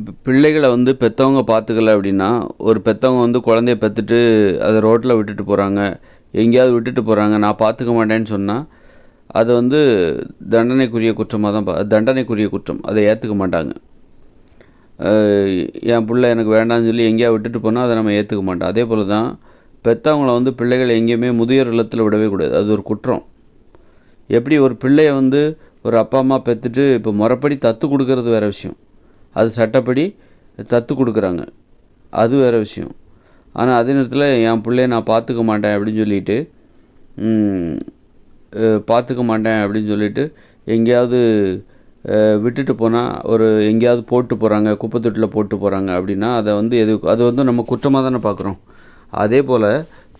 இப்போ பிள்ளைகளை வந்து பெற்றவங்க பார்த்துக்கல அப்படின்னா ஒரு பெற்றவங்க வந்து குழந்தைய பெற்றுட்டு அதை ரோட்டில் விட்டுட்டு போகிறாங்க எங்கேயாவது விட்டுட்டு போகிறாங்க நான் பார்த்துக்க மாட்டேன்னு சொன்னால் அது வந்து தண்டனைக்குரிய குற்றமாக தான் பா தண்டனைக்குரிய குற்றம். அதை ஏற்றுக்க மாட்டாங்க. என் பிள்ளை எனக்கு வேண்டாம்னு சொல்லி எங்கேயா விட்டுட்டு போனால் அதை நம்ம ஏற்றுக்க மாட்டோம். அதே போல் தான் பெற்றவங்கள வந்து பிள்ளைகளை எங்கேயுமே முதியோர் இல்லத்தில் விடவே கூடாது. அது ஒரு குற்றம். எப்படி ஒரு பிள்ளைய வந்து ஒரு அப்பா அம்மா பெற்றுட்டு இப்போ முறைப்படி தத்து கொடுக்கறது வேறு விஷயம். அது சட்டப்படி தத்து கொடுக்குறாங்க. அது வேறு விஷயம். ஆனால் அதே நேரத்தில் என் பிள்ளைய நான் பார்த்துக்க மாட்டேன் அப்படின்னு சொல்லிட்டு பார்த்துக்க மாட்டேன் அப்படின்னு சொல்லிட்டு எங்கேயாவது விட்டுட்டு போனால் ஒரு எங்கேயாவது போட்டு போகிறாங்க குப்பை தொட்டில் போட்டு போகிறாங்க அப்படின்னா அதை வந்து எது அது வந்து நம்ம குற்றமாக தானே பார்க்குறோம். அதே போல்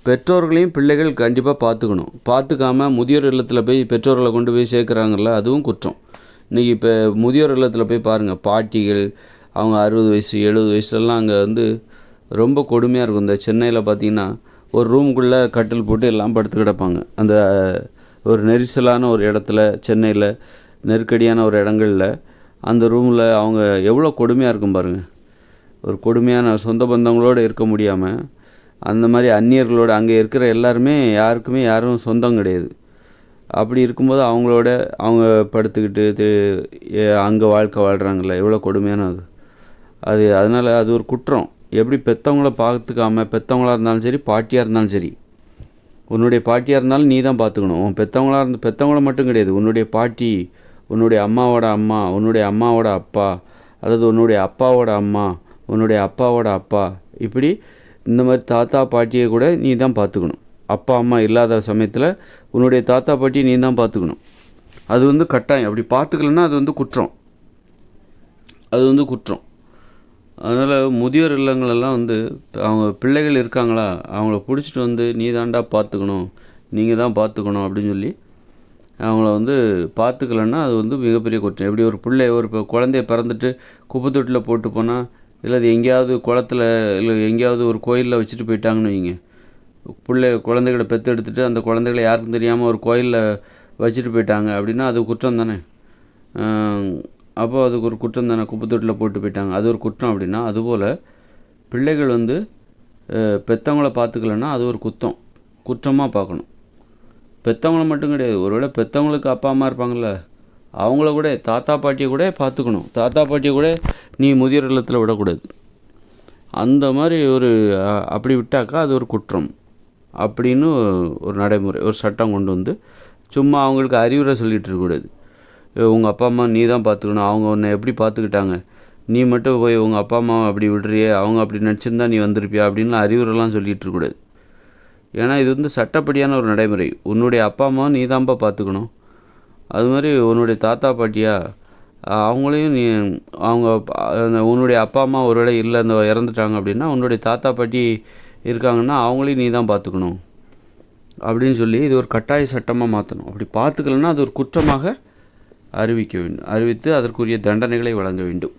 பெற்றோர்களையும் பிள்ளைகள் கண்டிப்பாக பார்த்துக்கணும். பார்த்துக்காம முதியோர் இல்லத்தில் போய் பெற்றோர்களை கொண்டு போய் சேர்க்குறாங்கல்ல அதுவும் குற்றம். இன்றைக்கி இப்போ முதியோர் இல்லத்தில் போய் பாருங்கள் பாட்டிகள் அவங்க அறுபது வயசு எழுபது வயசுலலாம் அங்கே வந்து ரொம்ப கொடுமையாக இருக்கும். இந்த சென்னையில் பார்த்தீங்கன்னா ஒரு ரூமுக்குள்ளே கட்டில் போட்டு எல்லாம் படுத்து கிடப்பாங்க. அந்த ஒரு நெரிசலான ஒரு இடத்துல சென்னையில் நெருக்கடியான ஒரு இடங்களில் அந்த ரூமில் அவங்க எவ்வளோ கொடுமையாக இருக்கும் பாருங்கள் ஒரு கொடுமையான சொந்த பந்தங்களோடு இருக்க முடியாமல் அந்த மாதிரி அந்நியர்களோட அங்கே இருக்கிற எல்லாருமே யாருக்குமே யாரும் சொந்தம் கிடையாது. அப்படி இருக்கும்போது அவங்களோட அவங்க படுத்துக்கிட்டு அங்கே வாழ்க்கை வாழ்கிறாங்கல்ல எவ்வளோ கொடுமையான அது. அது அதனால் அது ஒரு குற்றம். எப்படி பெற்றவங்கள பார்த்துக்காம பெற்றவங்களா இருந்தாலும் சரி பாட்டியாக இருந்தாலும் சரி. உன்னுடைய பாட்டியாக இருந்தாலும் நீ தான் பார்த்துக்கணும். உன் பெற்றவங்களா இருந்து பெற்றவங்கள மட்டும் கிடையாது. உன்னுடைய பாட்டி உன்னுடைய அம்மாவோட அம்மா உன்னுடைய அம்மாவோட அப்பா அல்லது உன்னுடைய அப்பாவோட அம்மா உன்னுடைய அப்பாவோட அப்பா. இப்படி இந்த மாதிரி தாத்தா பாட்டியை கூட நீ தான் பார்த்துக்கணும். அப்பா அம்மா இல்லாத சமயத்தில் உன்னுடைய தாத்தா பாட்டியை நீ தான் பார்த்துக்கணும். அது வந்து கட்டாயம். அப்படி பார்த்துக்கலன்னா அது வந்து குற்றம். அது வந்து குற்றம். அதனால் முதியோர் இல்லங்களெல்லாம் வந்து அவங்க பிள்ளைகள் இருக்காங்களா அவங்கள பிடிச்சிட்டு வந்து நீ தாண்டா பார்த்துக்கணும் நீங்கள் தான் பார்த்துக்கணும் அப்படின்னு சொல்லி அவங்கள வந்து பார்த்துக்கலன்னா அது வந்து மிகப்பெரிய குற்றம். எப்படி ஒரு பிள்ளை ஒரு இப்போ குழந்தைய பிறந்துட்டு குப்பை தொட்டில் போட்டு போனால் இல்லை அது எங்கேயாவது குளத்துல இல்லை எங்கேயாவது ஒரு கோயிலில் வச்சுட்டு போயிட்டாங்கன்னு வைங்க. பிள்ளை குழந்தைகளை பெற்று எடுத்துட்டு அந்த குழந்தைகளை யாருக்கும் தெரியாமல் ஒரு கோயிலில் வச்சுட்டு போயிட்டாங்க அப்படின்னா அது குற்றம் தானே? அப்போ அதுக்கு ஒரு குற்றம் தானே? குப்பை தொட்டியில் போட்டு போயிட்டாங்க. அது ஒரு குற்றம் அப்படின்னா அதுபோல் பிள்ளைகள் வந்து பெற்றவங்கள பார்த்துக்கலன்னா அது ஒரு குத்தம். குற்றமாக பார்க்கணும். பெற்றவங்கள மட்டும் கிடையாது. ஒருவேளை பெற்றவங்களுக்கு அப்பா அம்மா இருப்பாங்கள்ல அவங்கள கூட தாத்தா பாட்டியை கூட பார்த்துக்கணும். தாத்தா பாட்டியை கூட நீ முதியோர் இல்லத்தில் விடக்கூடாது. அந்த மாதிரி ஒரு அப்படி விட்டாக்கா அது ஒரு குற்றம். அப்படின்னு ஒரு நடைமுறை ஒரு சட்டம் கொண்டு வந்து சும்மா அவங்களுக்கு அறிவுரை சொல்லிகிட்டு இருக்கக்கூடாது உங்கள் அப்பா அம்மா நீ தான் பார்த்துக்கணும். அவங்க உன்னை எப்படி பார்த்துக்கிட்டாங்க? நீ மட்டும் போய் உங்கள் அப்பா அம்மா அப்படி விடுறியே? அவங்க அப்படி நினச்சிருந்தா நீ வந்திருப்பியா? அப்படின்லாம் அறிவுரைலாம் சொல்லிகிட்டு இருக்கக்கூடாது ஏன்னா இது வந்து சட்டப்படியான ஒரு நடைமுறை. உன்னுடைய அப்பா அம்மா நீ தான்ப்பா பார்த்துக்கணும். அது மாதிரி உன்னுடைய தாத்தா பாட்டியா அவங்களையும் நீ அவங்க உன்னுடைய அப்பா அம்மா ஒருவேளை இல்லை இந்த இறந்துட்டாங்க அப்படின்னா உன்னுடைய தாத்தா பாட்டி இருக்காங்கன்னா அவங்களையும் நீ தான் பார்த்துக்கணும். அப்படின்னு சொல்லி இது ஒரு கட்டாய சட்டமாக மாற்றணும் அப்படி பார்த்துக்கலன்னா அது ஒரு குற்றமாக அறிவிக்க வேண்டும். அறிவித்து அதற்குரிய தண்டனைகளை வழங்க வேண்டும்.